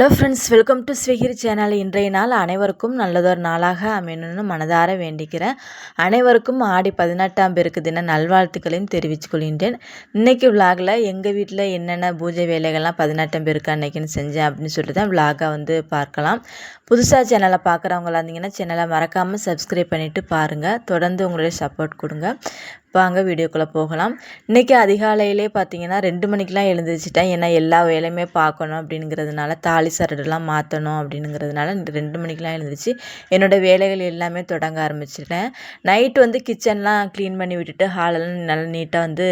Hello friends welcome to Swigiri channel இன்றைய நாள் அனைவருக்கும் நல்லதொரு நாளாக அமையணும்னு மனதார வேண்டிக்கிறேன். அனைவருக்கும் ஆடி பதினெட்டாம் பேருக்கு தின நல்வாழ்த்துக்களையும் தெரிவித்துக் கொள்கின்றேன் இன்றைக்கி விலாகில் எங்கள் வீட்டில் என்னென்ன பூஜை வேலைகள்லாம் பதினெட்டாம் பேருக்கு அன்னைக்குன்னு செஞ்சேன் அப்படின்னு சொல்லிட்டு தான் விலாகாக வந்து பார்க்கலாம். புதுசாக சேனலை பார்க்குறவங்களா இருந்தீங்கன்னா சேனலை மறக்காமல் சப்ஸ்கிரைப் பண்ணிவிட்டு பாருங்கள் தொடர்ந்து உங்களுடைய சப்போர்ட் கொடுங்க. வாங்க வீடியோக்குள்ளே போகலாம். இன்றைக்கி அதிகாலையிலே பார்த்தீங்கன்னா ரெண்டு மணிக்கெலாம் எழுந்திரிச்சிட்டேன். ஏன்னா எல்லா வேலையுமே பார்க்கணும் அப்படிங்கிறதுனால தாலி சரடுலாம் மாற்றணும் அப்படிங்கிறதுனால ரெண்டு மணிக்கெலாம் எழுந்திரிச்சு என்னோடய வேலைகள் எல்லாமே தொடங்க ஆரம்பிச்சிட்டேன். நைட்டு வந்து கிச்சன்லாம் க்ளீன் பண்ணி விட்டுட்டு ஹாலெல்லாம் நல்லா நீட்டாக வந்து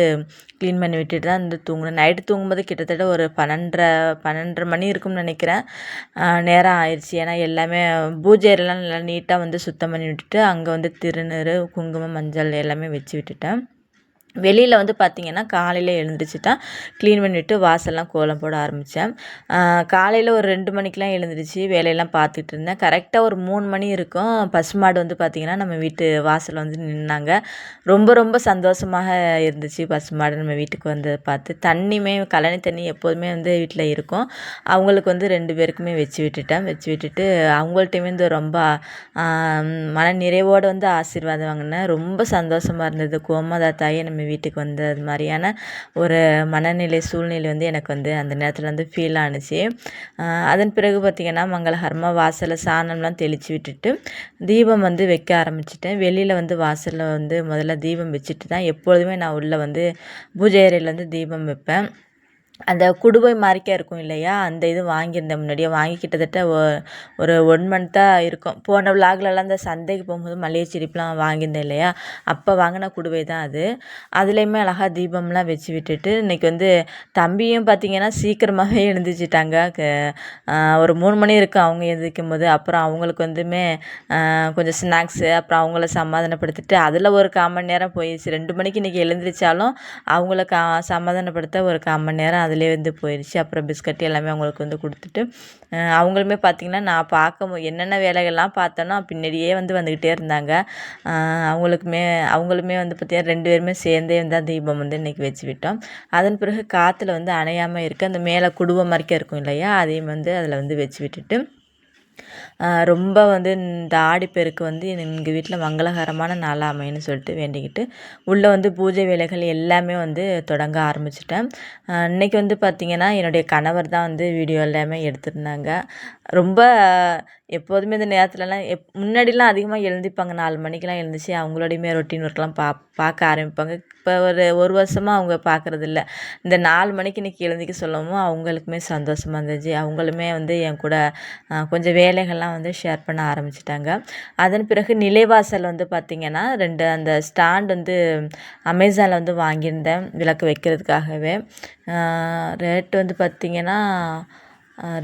க்ளீன் பண்ணி விட்டுட்டு தான் வந்து தூங்கினேன். நைட்டு தூங்கும்போது கிட்டத்தட்ட ஒரு பன்னெண்டரை பன்னெண்டரை மணி இருக்கும்னு நினைக்கிறேன். நேரம் ஆயிடுச்சு ஏன்னா எல்லாமே பூஜை எல்லாம் நல்லா நீட்டாக வந்து சுத்தம் பண்ணி விட்டுட்டு அங்கே வந்து திருநீர் குங்குமம் மஞ்சள் எல்லாமே வச்சு விட்டுட்டேன். வெளியில் வந்து பார்த்திங்கன்னா காலையில் எழுந்திரிச்சு தான் க்ளீன் பண்ணிவிட்டு வாசல்லாம் கோலம் போட ஆரம்பித்தேன் காலையில் ஒரு ரெண்டு மணிக்கெலாம் எழுந்திரிச்சு வேலையெல்லாம் பார்த்துட்டு இருந்தேன். கரெக்டாக ஒரு மூணு மணி இருக்கும். பசுமாடு வந்து பார்த்திங்கன்னா நம்ம வீட்டு வாசலில் வந்து நின்னாங்க. ரொம்ப ரொம்ப சந்தோஷமாக இருந்துச்சு பசுமாடு நம்ம வீட்டுக்கு வந்து பார்த்து தண்ணியுமே கழனி தண்ணி எப்போதுமே வந்து வீட்டில் இருக்கும். அவங்களுக்கு வந்து ரெண்டு பேருக்குமே வச்சு விட்டுட்டேன். வச்சு விட்டுட்டு அவங்கள்ட்டையுமே வந்து ரொம்ப மன நிறைவோடு வந்து ஆசீர்வாதம் வாங்கினேன். ரொம்ப சந்தோஷமாக இருந்தது. கோமதா தாயை நம்ம வீட்டுக்கு வந்து அது மாதிரியான ஒரு மனநிலை சூழ்நிலை வந்து எனக்கு வந்து அந்த நேரத்தில் வந்து ஃபீல் ஆணுச்சு அதன் பிறகு பார்த்திங்கன்னா மங்களகரமாக வாசலில் சாணம்லாம் தெளித்து விட்டுட்டு தீபம் வந்து வைக்க ஆரம்பிச்சிட்டேன். வெளியில் வந்து வாசலில் வந்து முதல்ல தீபம் வச்சுட்டு தான் எப்பொழுதுமே நான் உள்ளே வந்து பூஜை அறையில் வந்து தீபம் வைப்பேன். அந்த குடுவை மாதிரிக்கே இருக்கும் இல்லையா? அந்த இது வாங்கியிருந்தேன் முன்னாடியே. வாங்கி கிட்டத்தட்ட ஒரு ஒன் மந்த்தாக இருக்கும். போன விலாக்லலாம் அந்த சந்தைக்கு போகும்போது மளிகை செடிப்பெலாம் வாங்கியிருந்தேன் இல்லையா? அப்போ வாங்கின குடுவை தான் அது. அதுலேயுமே அழகாக தீபம்லாம் வச்சு விட்டுட்டு இன்றைக்கி வந்து தம்பியும் பார்த்திங்கன்னா சீக்கிரமாகவே எழுந்திரிச்சிட்டாங்க. ஒரு மூணு மணி இருக்கும் அவங்க எழுந்திரிக்கும் போது அப்புறம் அவங்களுக்கு வந்துமே கொஞ்சம் ஸ்நாக்ஸு அப்புறம் அவங்கள சமாதானப்படுத்திட்டு அதில் ஒரு கால் மணி நேரம் போயிடுச்சு. ரெண்டு மணிக்கு இன்றைக்கி எழுந்திரிச்சாலும் அவங்கள கா சமாதானப்படுத்த ஒரு கால் மணி நேரம் அதிலே வந்து போயிடுச்சு அப்புறம் பிஸ்கட் எல்லாமே அவங்களுக்கு வந்து கொடுத்துட்டு அவங்களுமே பார்த்திங்கன்னா நான் பார்க்க என்னென்ன வேலைகள்லாம் பார்த்தேனோ பின்னாடியே வந்து வந்துக்கிட்டே இருந்தாங்க. அவங்களுக்குமே அவங்களுமே வந்து பார்த்திங்கன்னா ரெண்டு பேருமே சேர்ந்தே வந்து அந்த தீபம் வந்து இன்றைக்கி வச்சு விட்டோம். அதன் பிறகு காற்றுல வந்து அணையாமல் இருக்குது அந்த மேலே குடும்பம் மறைக்க இருக்கும் இல்லையா? அதையும் வந்து அதில் வந்து வச்சு விட்டுட்டு ரொம்ப வந்து இந்த ஆடிப்பெருக்கு வந்து எங்கள் வீட்டில் மங்களகரமான நாளாக அமையன்னு சொல்லிட்டு வேண்டிக்கிட்டு உள்ளே வந்து பூஜை வேலைகள் எல்லாமே வந்து தொடங்க ஆரம்பிச்சிட்டேன். இன்றைக்கி வந்து பார்த்திங்கன்னா என்னுடைய கணவர் தான் வந்து வீடியோ எல்லாமே எடுத்திருந்தாங்க. ரொம்ப எப்போதுமே இந்த நேரத்துலலாம் எப் முன்னாடிலாம் அதிகமாக எழுந்திப்பாங்க. நாலு மணிக்கெலாம் எழுந்துச்சு அவங்களோடையுமே ரொட்டீன் ஒர்க்லாம் பா பார்க்க ஆரம்பிப்பாங்க. இப்போ ஒரு ஒரு வருஷமாக அவங்க பார்க்குறதில்ல இந்த நாலு மணிக்கு இன்றைக்கி எழுந்திக்க சொல்லவும் அவங்களுக்குமே சந்தோஷமாக இருந்துச்சு. அவங்களுமே வந்து என் கூட கொஞ்சம் வேலைகள்லாம் வந்து ஷேர் பண்ண ஆரம்பிச்சிட்டாங்க. அதன் பிறகு நிலைவாசல் வந்து பார்த்திங்கன்னா ரெண்டு அந்த ஸ்டாண்ட் வந்து அமேசானில் வந்து வாங்கியிருந்தேன். விளக்கு வைக்கிறதுக்காகவே. ரேட் வந்து பார்த்திங்கன்னா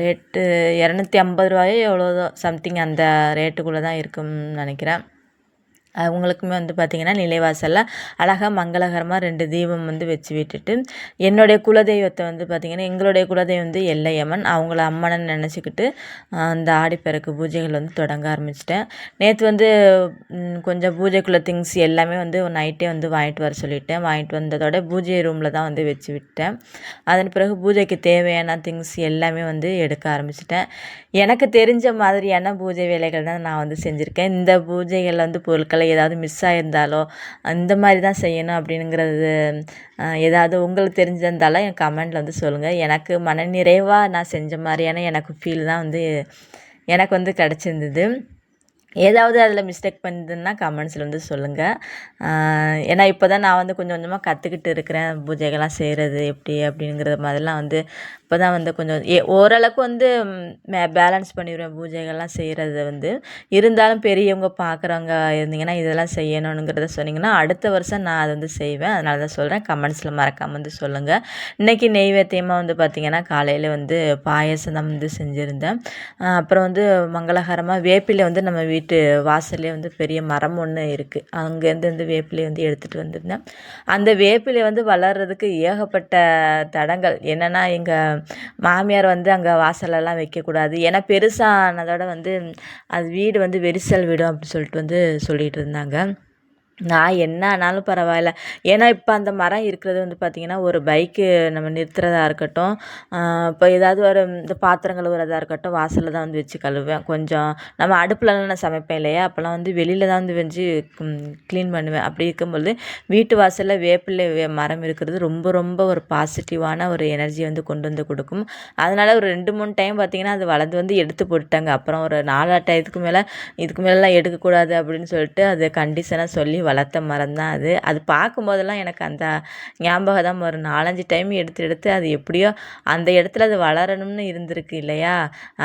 ரேட்டு இரநூத்தி ஐம்பது ரூபாயோ எவ்வளோதோ சம்திங் அந்த ரேட்டுக்குள்ளே தான் இருக்கும்னு நினைக்கிறேன். அவங்களுக்குமே வந்து பார்த்திங்கன்னா நிலைவாசலில் அழகாக மங்களகரமாக ரெண்டு தீபம் வந்து வச்சு விட்டுட்டு என்னுடைய குலதெய்வத்தை வந்து பார்த்திங்கன்னா எங்களுடைய குலதெய்வம் வந்து எல்லையம்மன். அவங்கள அம்மனை நினச்சிக்கிட்டு அந்த ஆடிப்பெருக்கு பூஜைகள் வந்து தொடங்க ஆரம்பிச்சிட்டேன். நேற்று வந்து கொஞ்சம் பூஜைக்குள்ள திங்ஸ் எல்லாமே வந்து நைட்டே வந்து வாங்கிட்டு வர சொல்லிட்டேன். வாங்கிட்டு வந்ததோட பூஜை ரூமில் தான் வந்து வச்சு விட்டேன். அதன் பிறகு பூஜைக்கு தேவையான திங்ஸ் எல்லாமே வந்து எடுக்க ஆரம்பிச்சிட்டேன். எனக்கு தெரிஞ்ச மாதிரியான பூஜை வேலைகள் தான் நான் வந்து செஞ்சுருக்கேன். இந்த பூஜைகளில் வந்து பொருட்களை ஏதாவது மிஸ் ஆகியிருந்தாலோ அந்த மாதிரி தான் செய்யணும் அப்படிங்கிறது ஏதாவது உங்களுக்கு தெரிஞ்சிருந்தாலும் என் கமெண்டில் வந்து சொல்லுங்கள் எனக்கு மனநிறைவாக நான் செஞ்ச மாதிரியான எனக்கு ஃபீல் தான் வந்து எனக்கு வந்து கிடச்சிருந்தது. ஏதாவது அதில் மிஸ்டேக் பண்ணுதுன்னா கமெண்ட்ஸில் வந்து சொல்லுங்கள் ஏன்னா இப்போ தான் நான் வந்து கொஞ்சம் கொஞ்சமாக கற்றுக்கிட்டு இருக்கிறேன். பூஜைகள்லாம் செய்கிறது எப்படி அப்படிங்கிற மாதிரிலாம் வந்து இப்போ தான் வந்து கொஞ்சம் ஏ ஓரளவுக்கு வந்து மே பேலன்ஸ் பண்ணிடுவேன் பூஜைகள்லாம் செய்கிறது வந்து. இருந்தாலும் பெரியவங்க பார்க்குறவங்க இருந்தீங்கன்னா இதெல்லாம் செய்யணுங்கிறத சொன்னீங்கன்னா அடுத்த வருஷம் நான் அதை வந்து செய்வேன். அதனால தான் சொல்கிறேன் கமெண்ட்ஸில் மறக்காமல் வந்து சொல்லுங்கள் இன்றைக்கி நெய்வேத்தியமாக வந்து பார்த்திங்கன்னா காலையில் வந்து பாயசம் தான் வந்து செஞ்சுருந்தேன். அப்புறம் வந்து மங்களகரமாக வேப்பிலை வந்து நம்ம வீட்டு வீட்டு வாசல்லே வந்து பெரிய மரம் ஒன்று இருக்குது அங்கேருந்து வந்து வேப்பிலை வந்து எடுத்துகிட்டு வந்திருந்தேன். அந்த வேப்பிலை வந்து வளர்கிறதுக்கு ஏகப்பட்ட தடங்கள். என்னென்னா எங்கள் மாமியார் வந்து அங்கே வாசலெல்லாம் வைக்கக்கூடாது. ஏன்னா பெருசானதோட வந்து அது வீடு வந்து வெரிசல் விடும் அப்படின்னு சொல்லிட்டு வந்து சொல்லிகிட்டு இருந்தாங்க. நான் என்ன ஆனாலும் பரவாயில்ல. ஏன்னா இப்போ அந்த மரம் இருக்கிறது வந்து பார்த்திங்கன்னா ஒரு பைக்கு நம்ம நிறுத்துறதா இருக்கட்டும் இப்போ ஏதாவது ஒரு இந்த பாத்திரம் கழுவுறதா இருக்கட்டும் வாசலில் தான் வந்து வச்சு கழுவுவேன். கொஞ்சம் நம்ம அடுப்புலலாம் நான் சமைப்பேன் இல்லையா? அப்போல்லாம் வந்து வெளியில் தான் வந்து வச்சு க்ளீன் பண்ணுவேன். அப்படி இருக்கும்பொழுது வீட்டு வாசலில் வேப்பிள்ளை வே மரம் இருக்கிறது ரொம்ப ரொம்ப ஒரு பாசிட்டிவான ஒரு எனர்ஜி வந்து கொண்டு வந்து கொடுக்கும். அதனால் ஒரு ரெண்டு மூணு டைம் பார்த்திங்கன்னா அது வளர்ந்து வந்து எடுத்து போட்டுட்டாங்க. அப்புறம் ஒரு நாலு டயத்துக்கு மேலே இதுக்கு மேலெலாம் எடுக்கக்கூடாது அப்படின்னு சொல்லிட்டு அது கண்டிஷனாக சொல்லி வளர்த்த மரம் தான் அது. அது பார்க்கும்போதெல்லாம் எனக்கு அந்த ஞாபகம் தான். வரும் நாலஞ்சு டைம் எடுத்து எடுத்து அது எப்படியோ அந்த இடத்துல அது வளரணும்னு இருந்திருக்கு இல்லையா?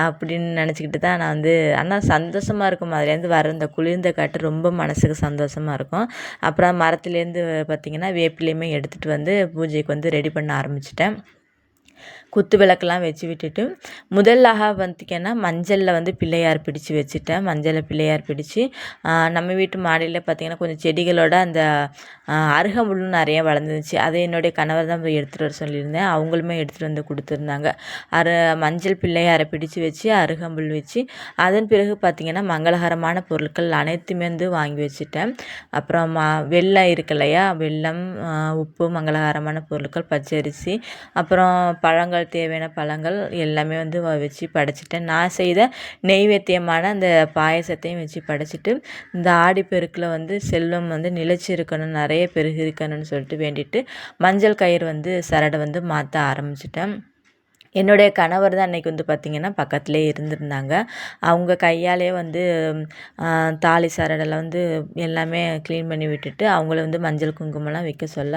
அப்படின்னு நினச்சிக்கிட்டு தான் நான் வந்து ஆனால் சந்தோஷமாக இருக்கும். அதுலேருந்து வர இந்த குளிர்ந்த காட்டு ரொம்ப மனசுக்கு சந்தோஷமாக இருக்கும். அப்புறம் மரத்துலேருந்து பார்த்திங்கன்னா வேப்பிலையுமே எடுத்துகிட்டு வந்து பூஜைக்கு வந்து ரெடி பண்ண ஆரம்பிச்சிட்டேன். குத்து விளக்கெல்லாம் வச்சு விட்டுட்டு முதல்லாக பார்த்திங்கன்னா மஞ்சளில் வந்து பிள்ளையார் பிடிச்சு வச்சுட்டேன். மஞ்சளை பிள்ளையார் பிடிச்சு நம்ம வீட்டு மாடியில் பார்த்திங்கன்னா கொஞ்சம் செடிகளோட அந்த அருகம்புல்லும் நிறைய வளர்ந்துருந்துச்சு அதை என்னுடைய கணவர் தான் போய் எடுத்துகிட்டு வர சொல்லியிருந்தேன். அவங்களுமே எடுத்துகிட்டு வந்து கொடுத்துருந்தாங்க. அரு மஞ்சள் பிள்ளையாரை பிடிச்சு வச்சு அருகம்புல் வச்சு அதன் பிறகு பார்த்திங்கன்னா மங்களகரமான பொருட்கள் அனைத்துமே வந்து வாங்கி வச்சுட்டேன். அப்புறம் வெள்ளம் இருக்கு இல்லையா? வெல்லம் உப்பு மங்களகரமான பொருட்கள் பச்சரிசி அப்புறம் பழங்கள் பழங்கள் தேவையான பழங்கள் எல்லாமே வந்து வச்சு படைச்சிட்டேன். நான் செய்த நெய்வேத்தியமான அந்த பாயசத்தையும் வச்சு படைச்சிட்டு இந்த ஆடிப்பெருக்கில் வந்து செல்வம் வந்து நிலைச்சி இருக்கணும் நிறைய பெருகு இருக்கணும்னு சொல்லிட்டு வேண்டிட்டு மஞ்சள் கயிறு வந்து சரடை வந்து மாற்ற ஆரம்பிச்சிட்டேன். என்னுடைய கணவர் தான் அன்றைக்கி வந்து பார்த்திங்கன்னா பக்கத்துலேயே இருந்திருந்தாங்க. அவங்க கையாலே வந்து தாலி சரடெல்லாம் வந்து எல்லாமே க்ளீன் பண்ணி விட்டுட்டு அவங்கள வந்து மஞ்சள் குங்குமம்லாம் வைக்க சொல்ல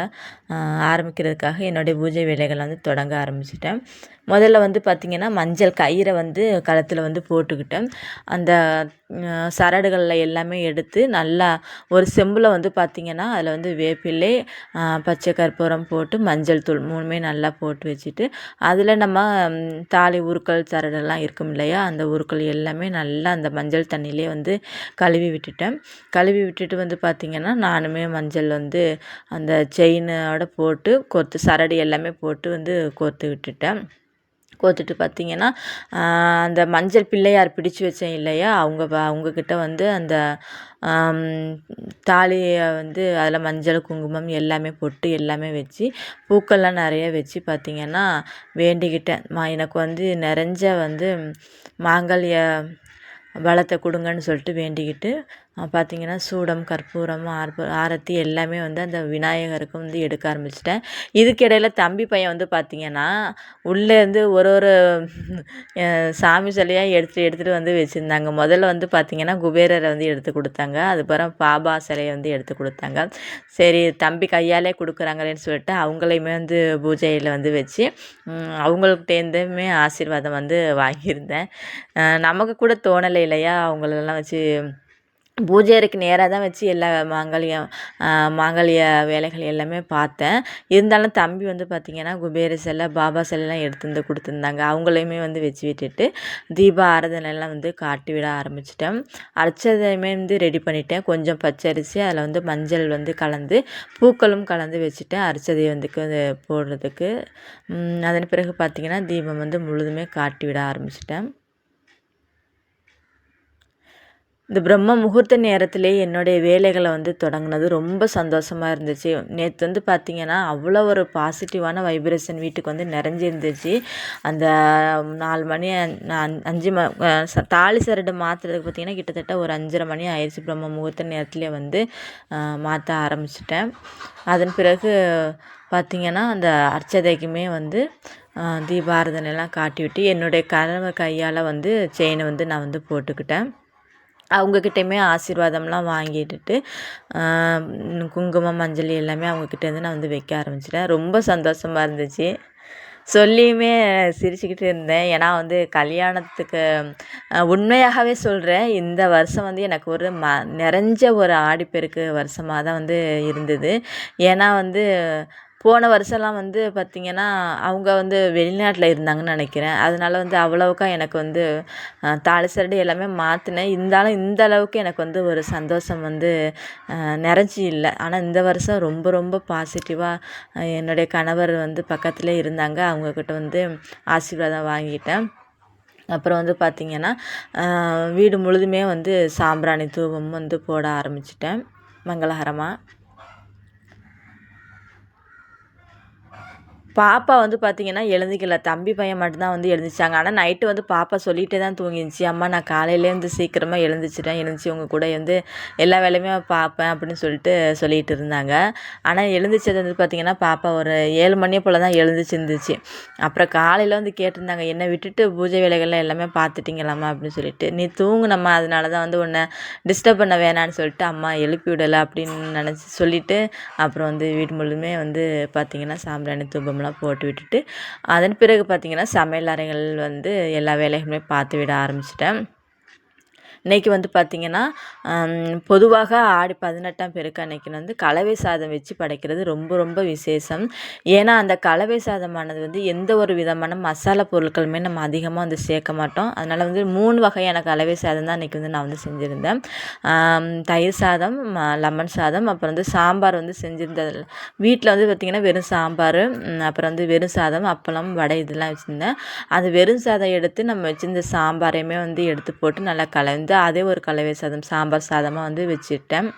ஆரம்பிக்கிறதுக்காக என்னுடைய பூஜை வேலைகளை வந்து தொடங்க ஆரம்பிச்சிட்டேன். முதல்ல வந்து பார்த்திங்கன்னா மஞ்சள் கயிறை வந்து கழுத்தில் வந்து போட்டுக்கிட்டேன். அந்த சரடுகளில் எல்லாமே எடுத்து நல்லா ஒரு செம்பில் வந்து பார்த்திங்கன்னா அதில் வந்து வேப்பிலை பச்சை கற்பூரம் போட்டு மஞ்சள் தூள் மூணுமே நல்லா போட்டு வச்சுட்டு அதில் நம்ம தாலி உருக்கள் சரடெல்லாம் இருக்கும் இல்லையா? அந்த உருக்கள் எல்லாமே நல்லா அந்த மஞ்சள் தண்ணியிலே வந்து கழுவி விட்டுட்டேன். கழுவி விட்டுட்டு வந்து பார்த்திங்கன்னா நானுமே மஞ்சள் வந்து அந்த செயினோட போட்டு கொத்து சரடு எல்லாமே போட்டு வந்து கோர்த்து விட்டுட்டேன். கோர்த்துட்டு பார்த்திங்கன்னா அந்த மஞ்சள் பிள்ளையார் பிடிச்சு வச்சேன் இல்லையா? அவங்க அவங்கக்கிட்ட வந்து அந்த தாலியை வந்து அதில் மஞ்சள் குங்குமம் எல்லாமே பொட்டு எல்லாமே வச்சு பூக்கள்லாம் நிறைய வச்சு பார்த்திங்கன்னா வேண்டிக்கிட்டேன். மா எனக்கு வந்து நிறைஞ்ச வந்து மாங்கல்ய வளத்தை கொடுங்கன்னு சொல்லிட்டு வேண்டிக்கிட்டு பார்த்திங்கன்னா சூடம் கற்பூரம் ஆர்ப ஆரத்தி எல்லாமே வந்து அந்த விநாயகருக்கு வந்து எடுக்க ஆரம்பிச்சிட்டேன். இதுக்கிடையில் தம்பி பையன் வந்து பார்த்திங்கன்னா உள்ளேருந்து ஒரு ஒரு சாமி சிலையாக எடுத்துகிட்டு எடுத்துகிட்டு வந்து வச்சுருந்தாங்க. முதல்ல வந்து பார்த்திங்கன்னா குபேரரை வந்து எடுத்து கொடுத்தாங்க. அதுக்கப்புறம் பாபா சிலையை வந்து எடுத்து கொடுத்தாங்க. சரி தம்பி கையாலே கொடுக்குறாங்களேன்னு சொல்லிட்டு அவங்களையுமே வந்து பூஜையில் வந்து வச்சு அவங்கள்ட்டேருந்துமே ஆசீர்வாதம் வந்து வாங்கியிருந்தேன். நமக்கு கூட தோணலை இல்லையா? அவங்களெல்லாம் வச்சு பூஜை அறைக்கு நேராக தான் வச்சு எல்லா மாங்கல்யம் மாங்கல்ய வேலைகள் எல்லாமே பார்த்தேன். இருந்தாலும் தம்பி வந்து பார்த்திங்கன்னா குபேர சிலை பாபா சிலைலாம் எடுத்து வந்து கொடுத்துருந்தாங்க. அவங்களையுமே வந்து வச்சு விட்டுட்டு தீப ஆராதனைலாம் வந்து காட்டி விட ஆரம்பிச்சிட்டேன். அரைச்சதையுமே வந்து ரெடி பண்ணிட்டேன். கொஞ்சம் பச்சரிசி அதில் வந்து மஞ்சள் வந்து கலந்து பூக்களும் கலந்து வச்சுட்டேன் அரைச்சதை வந்து போடுறதுக்கு. அதன் பிறகு பார்த்திங்கன்னா தீபம் வந்து முழுதுமே காட்டி விட ஆரம்பிச்சிட்டேன். இந்த பிரம்ம முகூர்த்த நேரத்திலே என்னுடைய வேலைகளை வந்து தொடங்கினது ரொம்ப சந்தோஷமாக இருந்துச்சு. நேற்று வந்து பார்த்திங்கன்னா அவ்வளோ ஒரு பாசிட்டிவான வைப்ரேஷன் வீட்டுக்கு வந்து நிறைஞ்சிருந்துச்சு. அந்த நாலு மணி அஞ்சு ம தாலி சரடு மாற்றுறதுக்கு பார்த்திங்கன்னா கிட்டத்தட்ட ஒரு அஞ்சரை மணி ஆயிடுச்சு பிரம்ம முகூர்த்த நேரத்திலே வந்து மாற்ற ஆரம்பிச்சிட்டேன். அதன் பிறகு பார்த்திங்கன்னா அந்த அர்ச்சதைக்குமே வந்து தீபாரதனைலாம் காட்டிவிட்டு என்னுடைய கணவர் கையால் வந்து செயினை வந்து நான் வந்து போட்டுக்கிட்டேன். அவங்கக்கிட்டையுமே ஆசீர்வாதம்லாம் வாங்கிட்டுட்டு குங்குமம் மஞ்சள் எல்லாமே அவங்கக்கிட்டேருந்து நான் வந்து வைக்க ஆரம்பிச்சிட்டேன். ரொம்ப சந்தோஷமாக இருந்துச்சு. சொல்லியுமே சிரிச்சுக்கிட்டு இருந்தேன். ஏன்னா வந்து கல்யாணத்துக்கு உண்மையாகவே சொல்கிறேன் இந்த வருஷம் வந்து எனக்கு ஒரு ம நிறைஞ்ச ஒரு ஆடிப்பெருக்கு வருஷமாக தான் வந்து இருந்தது. ஏன்னா வந்து போன வருஷம்லாம் வந்து பார்த்திங்கன்னா அவங்க வந்து வெளிநாட்டில் இருந்தாங்கன்னு நினைக்கிறேன். அதனால வந்து அவ்வளவுக்கா எனக்கு வந்து தாலி சரடு எல்லாமே மாற்றினேன் இருந்தாலும் இந்த அளவுக்கு எனக்கு வந்து ஒரு சந்தோஷம் வந்து நிறைஞ்சி இல்லை. ஆனால் இந்த வருஷம் ரொம்ப ரொம்ப பாசிட்டிவாக என்னுடைய கணவர் வந்து பக்கத்தில் இருந்தாங்க. அவங்கக்கிட்ட வந்து ஆசீர்வாதம் வாங்கிட்டேன். அப்புறம் வந்து பார்த்திங்கன்னா வீடு முழுதுமே வந்து சாம்பிராணி தூபம் வந்து போட ஆரம்பிச்சிட்டேன். மங்களகரமாக பாப்பா வந்து பார்த்திங்கன்னா எழுந்திக்கல. தம்பி பையன் மட்டும்தான் வந்து எழுந்திரிச்சாங்க ஆனால் நைட்டு வந்து பாப்பா சொல்லிகிட்டே தான் தூங்கிருந்துச்சி. அம்மா நான் காலையிலேருந்து சீக்கிரமாக எழுந்திரிச்சிட்டேன். எழுந்திரிச்சி உங்கள் கூட வந்து எல்லா வேலையுமே பார்ப்பேன் அப்படின்னு சொல்லிட்டு சொல்லிகிட்டு இருந்தாங்க. ஆனால் எழுந்திரிச்சது வந்து பார்த்திங்கன்னா பாப்பா ஒரு ஏழு மணியை போல் தான் எழுந்திரிச்சிருந்துச்சு. அப்புறம் காலையில் வந்து கேட்டிருந்தாங்க என்னை விட்டுட்டு பூஜை வேலைகள்லாம் எல்லாமே பார்த்துட்டிங்களாம்மா அப்படின்னு சொல்லிட்டு. நீ தூங்குனம்மா. அதனால தான் வந்து உன்னை டிஸ்டர்ப் பண்ண வேணான்னு சொல்லிட்டு அம்மா எழுப்பி விடலை அப்படின்னு நினச்சி சொல்லிவிட்டு அப்புறம் வந்து வீடு முழுமே வந்து பார்த்திங்கன்னா சாம்பிராணி தூபம் எல்லாம் போட்டு விட்டுட்டு அதன் பிறகு பார்த்திங்கன்னா சமையல் அறைகள் வந்து எல்லா வேலைகளுமே பார்த்து விட ஆரம்பிச்சிட்டேன். இன்றைக்கி வந்து பார்த்திங்கன்னா பொதுவாக ஆடி பதினெட்டாம் பெருக்கு அன்னைக்கு வந்து கலவை சாதம் வச்சு படைக்கிறது ரொம்ப ரொம்ப விசேஷம். ஏன்னா அந்த கலவை சாதமானது வந்து எந்த ஒரு விதமான மசாலா பொருட்களுமே நம்ம அதிகமாக வந்து சேர்க்க மாட்டோம். அதனால் வந்து மூணு வகையான கலவை சாதம் தான் அன்றைக்கி வந்து நான் வந்து செஞ்சுருந்தேன். தயிர் சாதம் லெமன் சாதம் அப்புறம் வந்து சாம்பார் வந்து செஞ்சுருந்தது. வீட்டில் வந்து பார்த்திங்கன்னா வெறும் சாம்பார் அப்புறம் வந்து வெறும் சாதம் அப்பளம் வடை இதெல்லாம் வச்சுருந்தேன். அது வெறும் சாதம் எடுத்து நம்ம வச்சுருந்த சாம்பாரையுமே வந்து எடுத்து போட்டு நல்லா கலந்து அதே ஒரு கலவை சாதம் சாம்பார் சாதமாக வந்து வச்சுட்டேன்.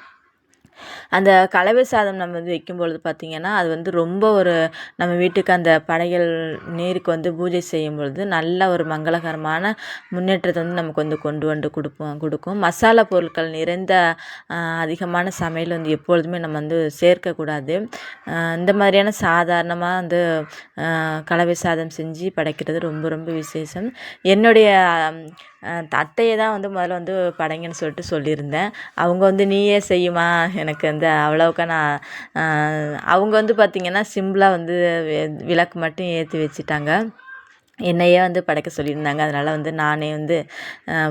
அந்த கலவை சாதம் நம்ம வந்து வைக்கும் பொழுது பார்த்திங்கன்னா அது வந்து ரொம்ப ஒரு நம்ம வீட்டுக்கு அந்த படையல் நீருக்கு வந்து பூஜை செய்யும் பொழுது நல்ல ஒரு மங்களகரமான முன்னேற்றத்தை வந்து நமக்கு வந்து கொண்டு வந்து கொடுப்போம் கொடுக்கும். மசாலா பொருட்கள் நிறைந்த அதிகமான சமையல் வந்து எப்பொழுதுமே நம்ம வந்து சேர்க்கக்கூடாது. இந்த மாதிரியான சாதாரணமாக வந்து கலவை சாதம் செஞ்சு படைக்கிறது ரொம்ப ரொம்ப விசேஷம். என்னுடைய அத்தையை தான் வந்து முதல்ல வந்து படைங்கன்னு சொல்லிட்டு சொல்லியிருந்தேன். அவங்க வந்து நீயே செய்யுமா எனக்கு வந்து அவ்வளோக்கா நான் அவங்க வந்து பார்த்திங்கன்னா சிம்பிளாக வந்து விளக்கு மட்டும் ஏற்றி வச்சுட்டாங்க. என்னையே வந்து படைக்க சொல்லியிருந்தாங்க. அதனால் வந்து நானே வந்து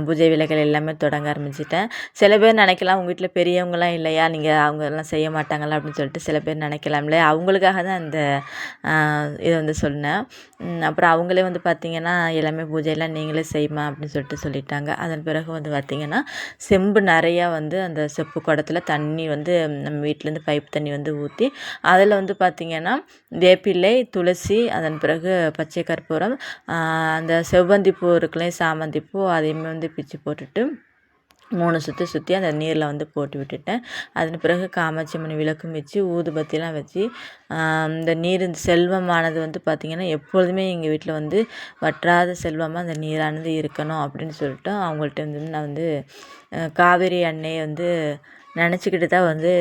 பூஜை விலைகள் எல்லாமே தொடங்க ஆரம்பிச்சிட்டேன். சில பேர் நினைக்கலாம் உங்கள் வீட்டில் பெரியவங்களாம் இல்லையா? நீங்கள் அவங்கெல்லாம் செய்ய மாட்டாங்களா? அப்படின்னு சொல்லிட்டு சில பேர் நினைக்கலாம்ல அவங்களுக்காக தான் அந்த இதை வந்து சொன்னேன். அப்புறம் அவங்களே வந்து பார்த்திங்கன்னா எல்லாமே பூஜையெல்லாம் நீங்களே செய்யுமா அப்படின்னு சொல்லிட்டு சொல்லிட்டாங்க. அதன் பிறகு வந்து பார்த்திங்கன்னா செம்பு நிறையா வந்து அந்த செப்பு குடத்தில் தண்ணி வந்து நம்ம வீட்டிலேருந்து பைப் தண்ணி வந்து ஊற்றி அதில் வந்து பார்த்திங்கன்னா வேப்பிலை துளசி அதன் பிறகு பச்சை கற்பூரம் அந்த செவ்வந்தி பூ இருக்குல்லையும் சாமந்தி பூ அதையுமே வந்து பிச்சு போட்டுட்டு மூணு சுற்றி சுற்றி அந்த நீரில் வந்து போட்டு விட்டுட்டேன். அதன் பிறகு காமாட்சி அம்மன் விளக்கும் வச்சு ஊதுபத்திலாம் வச்சு இந்த நீர் இந்த செல்வமானது வந்து பார்த்திங்கன்னா எப்பொழுதுமே எங்கள் வீட்டில் வந்து வற்றாத செல்வமாக அந்த நீரானது இருக்கணும் அப்படின்னு சொல்லிட்டு அவங்கள்ட்ட வந்து நான் வந்து காவேரி அன்னையை வந்து நினச்சிக்கிட்டு தான் வந்து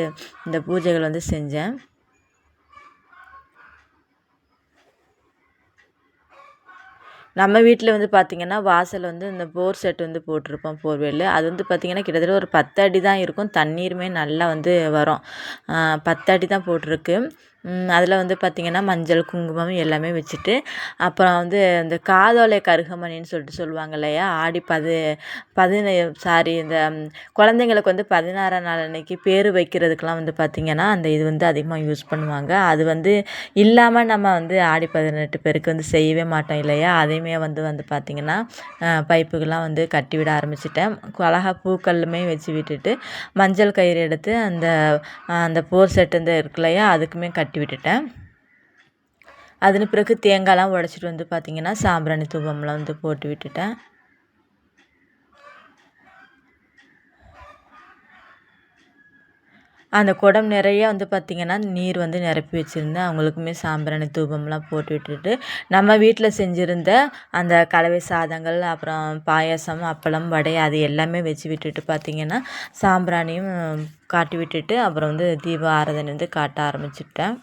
இந்த பூஜைகள் வந்து செஞ்சேன். நம்ம வீட்டில் வந்து பார்த்திங்கன்னா வாசல் வந்து இந்த போர் செட் வந்து போட்டிருப்போம் போர்வெல் அது வந்து பார்த்திங்கன்னா கிட்டத்தட்ட ஒரு பத்து அடி தான் இருக்கும். தண்ணீருமே நல்லா வந்து வரும். பத்து அடி தான் போட்டிருக்கு. அதில் வந்து பார்த்திங்கன்னா மஞ்சள் குங்குமம் எல்லாமே வச்சுட்டு அப்புறம் வந்து இந்த காதோலை கருகமணின்னு சொல்லிட்டு சொல்லுவாங்க இல்லையா? ஆடி பது பதினை சாரி இந்த குழந்தைங்களுக்கு வந்து பதினாறாம் நாள் அன்னைக்கு பேர் வைக்கிறதுக்கெலாம் வந்து பார்த்திங்கன்னா அந்த இது வந்து அதிகமாக யூஸ் பண்ணுவாங்க. அது வந்து இல்லாமல் நம்ம வந்து ஆடி பதினெட்டு பேருக்கு வந்து செய்யவே மாட்டோம் இல்லையா? அதையுமே வந்து வந்து பார்த்திங்கன்னா பைப்புக்கெல்லாம் வந்து கட்டி விட ஆரம்பிச்சிட்டேன். அழகாக பூக்கல்லுமே வச்சு விட்டுட்டு மஞ்சள் கயிறு எடுத்து அந்த அந்த போர் செட்டு இந்த இருக்கு இல்லையா அதுக்குமே கட்டி கட்டி விட்டுட்டேன். அதன் பிறகு தேங்காய்லாம் உடச்சிட்டு வந்து பார்த்திங்கன்னா சாம்பிராணி தூபம்லாம் வந்து போட்டு விட்டுட்டேன். அந்த குடம் நிறைய வந்து பார்த்திங்கன்னா நீர் வந்து நிரப்பி வச்சுருந்தேன் அவங்களுக்குமே சாம்பிராணி தூபம்லாம் போட்டு விட்டுட்டு நம்ம வீட்டில் செஞ்சுருந்த அந்த கலவை சாதங்கள் அப்புறம் பாயாசம் அப்பளம் வடை அது எல்லாமே வச்சு விட்டுட்டு பார்த்திங்கன்னா சாம்பிராணியும் காட்டி விட்டுட்டு அப்புறம் வந்து தீப ஆராதனை வந்து காட்ட ஆரம்பிச்சிட்டேன்.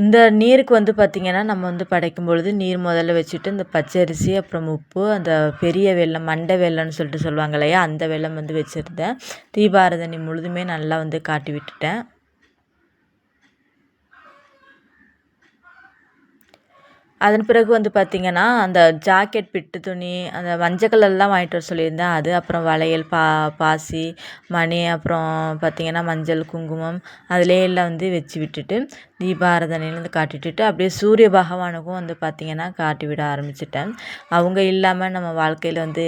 இந்த நீருக்கு வந்து பார்த்திங்கன்னா நம்ம வந்து படைக்கும் பொழுது நீர் முதல்ல வச்சுட்டு இந்த பச்சரிசி அப்புறம் உப்பு அந்த பெரிய வெள்ளம் மண்டை வெள்ளம்னு சொல்லிட்டு சொல்லுவாங்க இல்லையா அந்த வெல்லம் வந்து வச்சுருந்தேன். தீபாரதனை முழுதுமே நல்லா வந்து காட்டி விட்டுட்டேன். அதன் பிறகு வந்து பார்த்திங்கன்னா அந்த ஜாக்கெட் பிட்டு துணி அந்த மஞ்சள் கலர்லாம் வாங்கிட்டு வர சொல்லியிருந்தேன். அது அப்புறம் வளையல் பா பாசி மணி அப்புறம் பார்த்திங்கன்னா மஞ்சள் குங்குமம் அதிலே எல்லாம் வந்து வச்சு விட்டுட்டு தீபாராதனையிலேருந்து காட்டிட்டு அப்படியே சூரிய பகவானுக்கும் வந்து பார்த்திங்கன்னா காட்டி விட ஆரம்பிச்சிட்டேன். அவங்க இல்லாமல் நம்ம வாழ்க்கையில் வந்து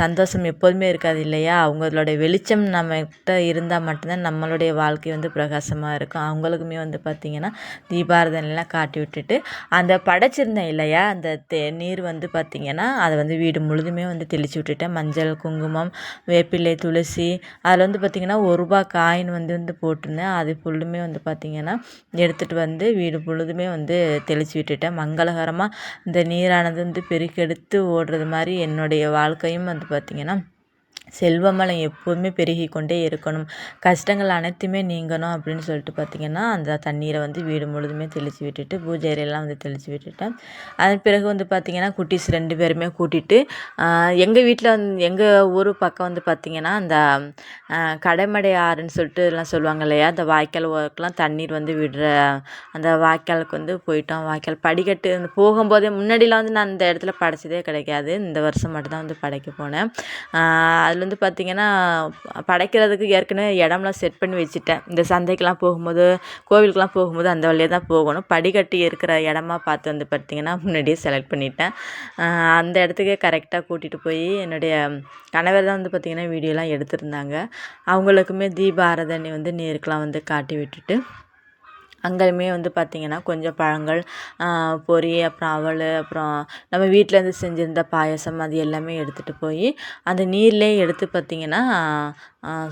சந்தோஷம் எப்போதுமே இருக்காது இல்லையா? அவங்களோட வெளிச்சம் நம்மகிட்ட இருந்தால் மட்டும்தான் நம்மளுடைய வாழ்க்கை வந்து பிரகாசமாக இருக்கும். அவங்களுக்குமே வந்து பார்த்திங்கன்னா தீபாராதனைலாம் காட்டி விட்டுட்டு அந்த படைச்சிருந்தேன் இல்லையா? அந்த தே நீர் வந்து பார்த்திங்கன்னா அதை வந்து வீடு முழுதுமே வந்து தெளித்து விட்டுட்டேன். மஞ்சள் குங்குமம் வேப்பிலை துளசி அதில் வந்து பார்த்திங்கன்னா ஒரு ரூபா காயின் வந்து வந்து போட்டிருந்தேன். அது ஃபுல்லுமே வந்து பார்த்திங்கன்னா எடுத்துகிட்டு வந்து வீடு முழுதுமே வந்து தெளித்து விட்டுட்டேன். மங்களகரமாக இந்த நீரானது வந்து பெருக்கெடுத்து ஓடுறது மாதிரி என்னுடைய வாழ்க்கையும் வந்து பார்த்திங்கன்னா செல்வமலம் எப்போதுமே பெருகி கொண்டே இருக்கணும். கஷ்டங்கள் அனைத்துமே நீங்கணும் அப்படின்னு சொல்லிட்டு பார்த்திங்கன்னா அந்த தண்ணீரை வந்து வீடு முழுதுமே தெளித்து விட்டுட்டு பூஜை அறையெல்லாம் வந்து தெளித்து விட்டுட்டேன். அதன் பிறகு வந்து பார்த்திங்கன்னா குட்டீஸ் ரெண்டு பேருமே கூட்டிகிட்டு எங்கள் வீட்டில் வந்து எங்கள் ஊர் பக்கம் வந்து பார்த்திங்கன்னா அந்த கடைமடை ஆறுன்னு சொல்லிட்டு எல்லாம் சொல்லுவாங்க இல்லையா? அந்த வாய்க்கால் ஓரக்கெலாம் தண்ணீர் வந்து விடுற அந்த வாய்க்காலுக்கு வந்து போயிட்டோம். வாய்க்கால் படிக்கட்டு போகும்போதே முன்னாடிலாம் வந்து நான் இந்த இடத்துல படைச்சதே கிடைக்காது. இந்த வருஷம் மட்டும்தான் வந்து படைக்க போனேன். அதில் வந்து பார்த்திங்கன்னா படைக்கிறதுக்கு ஏற்கனவே இடம்லாம் செட் பண்ணி வச்சுட்டேன். இந்த சந்தைக்கெலாம் போகும்போது கோவிலுக்கெலாம் போகும்போது அந்த வழியாக தான் போகணும். படிக்கட்டு இருக்கிற இடமா பார்த்து வந்து பார்த்திங்கன்னா முன்னாடியே செலக்ட் பண்ணிட்டேன். அந்த இடத்துக்கே கரெக்டாக கூட்டிகிட்டு போய் என்னுடைய கணவர் தான் வந்து பார்த்திங்கன்னா வீடியோலாம் எடுத்திருந்தாங்க. அவங்களுக்குமே தீப ஆராதனை வந்து நேருக்கெலாம் வந்து காட்டி விட்டுட்டு அங்கேயுமே வந்து பார்த்திங்கன்னா கொஞ்சம் பழங்கள் பொரி அப்புறம் அவல் அப்புறம் நம்ம வீட்டிலேருந்து செஞ்சுருந்த பாயசம் அது எல்லாமே எடுத்துகிட்டு போய் அந்த நீர்லேயே எடுத்து பார்த்திங்கன்னா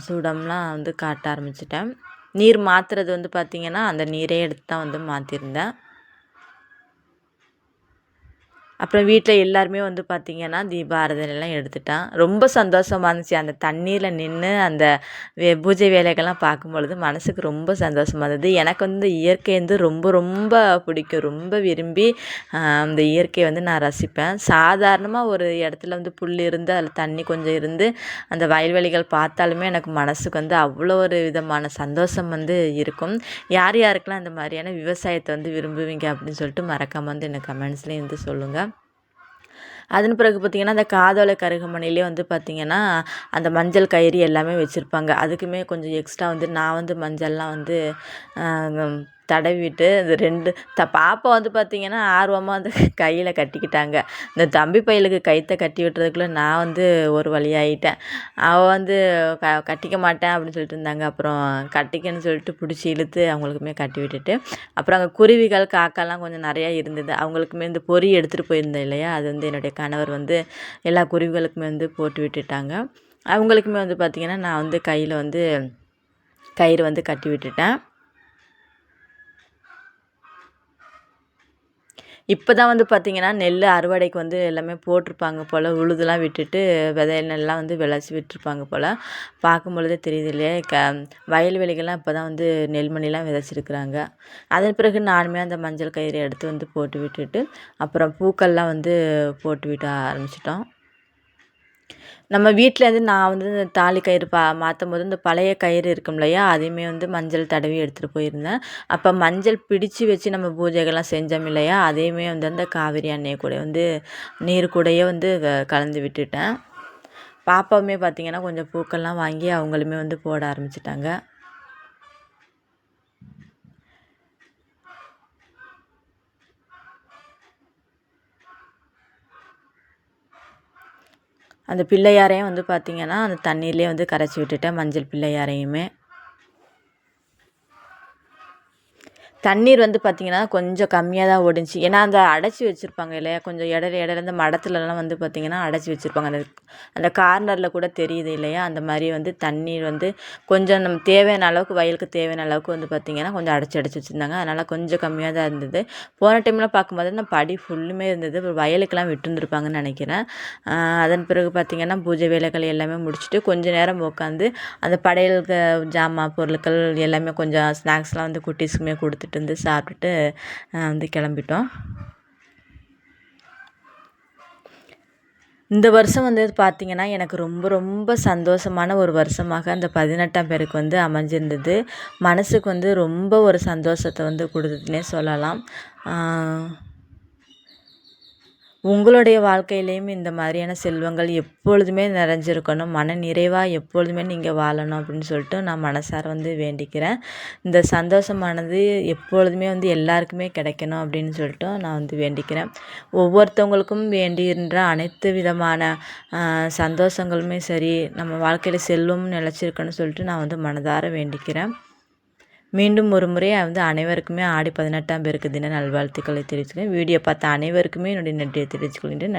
சூடம்லாம் வந்து காட்ட ஆரம்பிச்சிட்டேன். நீர் மாற்றுறது வந்து பார்த்திங்கன்னா அந்த நீரே எடுத்து தான் வந்து மாற்றிருந்தேன் அப்புறம் வீட்டில் எல்லாருமே வந்து பார்த்திங்கன்னா தீபாரதனைலாம் எடுத்துட்டான் ரொம்ப சந்தோஷமாக இருந்துச்சு. அந்த தண்ணீரில் நின்று அந்த வே பூஜை வேலைகள்லாம் பார்க்கும் பொழுது மனதுக்கு ரொம்ப சந்தோஷமாக இருந்தது. எனக்கு வந்து இயற்கை வந்து ரொம்ப ரொம்ப பிடிக்கும். ரொம்ப விரும்பி அந்த இயற்கையை வந்து நான் ரசிப்பேன். சாதாரணமாக ஒரு இடத்துல வந்து புல் இருந்து அதில் தண்ணி கொஞ்சம் இருந்து அந்த வயல்வெளிகள் பார்த்தாலுமே எனக்கு மனசுக்கு வந்து அவ்வளோ ஒரு விதமான சந்தோஷம் வந்து இருக்கும். யார் யாருக்கெல்லாம் அந்த மாதிரியான விவசாயத்தை வந்து விரும்புவீங்க அப்படின்னு சொல்லிட்டு மறக்காமல் வந்து எனக்கு கமெண்ட்ஸ்லேயும் வந்து சொல்லுங்கள் அதன் பிறகு பார்த்திங்கன்னா அந்த காதோலை கருகமணிலே வந்து பார்த்திங்கன்னா அந்த மஞ்சள் கயிறு எல்லாமே வச்சுருப்பாங்க. அதுக்குமே கொஞ்சம் எக்ஸ்ட்ரா வந்து நான் வந்து மஞ்சள்லாம் வந்து தடவிட்டு அது ரெண்டு த பாப்பா வந்து பார்த்திங்கன்னா ஆர்வமாக வந்து கையில் கட்டிக்கிட்டாங்க. இந்த தம்பி பையலுக்கு கைத்தை கட்டி விட்டுறதுக்குள்ளே நான் வந்து ஒரு வழியாகிட்டேன் அவள் வந்து க கட்டிக்க மாட்டேன் அப்படின்னு சொல்லிட்டு இருந்தாங்க. அப்புறம் கட்டிக்கன்னு சொல்லிட்டு பிடிச்சி இழுத்து அவங்களுக்குமே கட்டி விட்டுட்டு அப்புறம் அங்கே குருவிகள் காக்காலாம் கொஞ்சம் நிறையா இருந்தது. அவங்களுக்குமே இந்த பொறி எடுத்துகிட்டு போயிருந்தேன் இல்லையா? அது வந்து என்னுடைய கணவர் வந்து எல்லா குருவிகளுக்குமே வந்து போட்டு விட்டுட்டாங்க. அவங்களுக்குமே வந்து பார்த்திங்கன்னா நான் வந்து கையில் வந்து கயிறு வந்து கட்டி விட்டுட்டேன். இப்போ தான் வந்து பார்த்திங்கன்னா நெல் அறுவடைக்கு வந்து எல்லாமே போட்டிருப்பாங்க போல். உழுதுலாம் விட்டுட்டு விதை நெல்லாம் வந்து விளைச்சி விட்டுருப்பாங்க போல். பார்க்கும் பொழுதே தெரியுது இல்லையா? க வயல்வெளிகள்லாம் இப்போ தான் வந்து நெல்மணிலாம் விதைச்சிருக்கிறாங்க. அதன் பிறகு நானுமே அந்த மஞ்சள் கயிறு எடுத்து வந்து போட்டு விட்டுட்டு அப்புறம் பூக்கள்லாம் வந்து போட்டு விட்ட ஆரம்பிச்சிட்டோம். நம்ம வீட்டிலேருந்து நான் வந்து இந்த தாலி கயிறு பா மாற்றும் போது இந்த பழைய கயிறு இருக்கும் இல்லையா அதையுமே வந்து மஞ்சள் தடவி எடுத்துகிட்டு போயிருந்தேன். அப்போ மஞ்சள் பிடிச்சு வச்சு நம்ம பூஜைகள்லாம் செஞ்சோம் இல்லையா அதையுமே வந்து அந்த காவிரி அன்னையை கூட வந்து நீர் கூடயே வந்து கலந்து விட்டுட்டேன். பாப்பாவுமே பார்த்திங்கன்னா கொஞ்சம் பூக்கள்லாம் வாங்கி அவங்களுமே வந்து போட ஆரம்பிச்சிட்டாங்க. அந்த பிள்ளையாரையும் வந்து பார்த்திங்கன்னா அந்த தண்ணியிலே வந்து கரைச்சி விட்டுட்டேன் மஞ்சள் பிள்ளையாரையுமே. தண்ணீர் வந்து பார்த்திங்கன்னா கொஞ்சம் கம்மியாக தான் ஓடிச்சு. ஏன்னா அந்த அடைச்சி வச்சுருப்பாங்க இல்லையா? கொஞ்சம் இடையில இடையில இந்த மடத்துலலாம் வந்து பார்த்திங்கன்னா அடைச்சி வச்சுருப்பாங்க. அந்த அந்த கார்னரில் கூட தெரியுது இல்லையா? அந்த மாதிரி வந்து தண்ணீர் வந்து கொஞ்சம் நம்ம தேவையான அளவுக்கு வயலுக்கு தேவையான அளவுக்கு வந்து பார்த்திங்கன்னா கொஞ்சம் அடைச்சி அடைச்சி வச்சுருந்தாங்க. அதனால் கொஞ்சம் கம்மியாக தான் இருந்தது. போன டைமில் பார்க்கும்போது அந்த படி ஃபுல்லுமே இருந்தது. வயலுக்கெல்லாம் விட்டுருந்துருப்பாங்கன்னு நினைக்கிறேன். அதன் பிறகு பார்த்திங்கன்னா பூஜை வேலைகள் எல்லாமே முடிச்சுட்டு கொஞ்சம் நேரம் உட்காந்து அந்த படையலுக்கு ஜாமான் பொருட்கள் எல்லாமே கொஞ்சம் ஸ்நாக்ஸ்லாம் வந்து குட்டீஸுக்குமே கொடுத்துட்டு சாப்பிட்டு வந்து சாப்பிட்டுட்டு வந்து கிளம்பிட்டோம். இந்த வருஷம் வந்து பார்த்திங்கன்னா எனக்கு ரொம்ப ரொம்ப சந்தோஷமான ஒரு வருஷமாக அந்த பதினெட்டாம் பேருக்கு வந்து அமைஞ்சிருந்தது. மனசுக்கு வந்து ரொம்ப ஒரு சந்தோஷத்தை வந்து கொடுத்ததுனே சொல்லலாம். உங்களுடைய வாழ்க்கையிலையும் இந்த மாதிரியான செல்வங்கள் எப்பொழுதுமே நிறைஞ்சிருக்கணும். மன நிறைவாக எப்பொழுதுமே நீங்கள் வாழணும் அப்படின்னு சொல்லிட்டு நான் மனசார வந்து வேண்டிக்கிறேன். இந்த சந்தோஷமானது எப்பொழுதுமே வந்து எல்லாருக்குமே கிடைக்கணும் அப்படின்னு சொல்லிட்டு நான் வந்து வேண்டிக்கிறேன். ஒவ்வொருத்தவங்களுக்கும் வேண்டின்ற அனைத்து விதமான சந்தோஷங்களுமே சரி நம்ம வாழ்க்கையில் செல்வம் நிலச்சிருக்கணும்னு சொல்லிட்டு நான் வந்து மனதார வேண்டிக்கிறேன். மீண்டும் ஒரு முறை வந்து அனைவருக்குமே ஆடி பதினெட்டாம் பேருக்கு தின நல்வாழ்த்துக்களை தெரிவிச்சுக்கிறேன். வீடியோ பார்த்த அனைவருக்குமே என்னுடைய நன்றியை தெரிவித்துக்கொள்கின்றேன்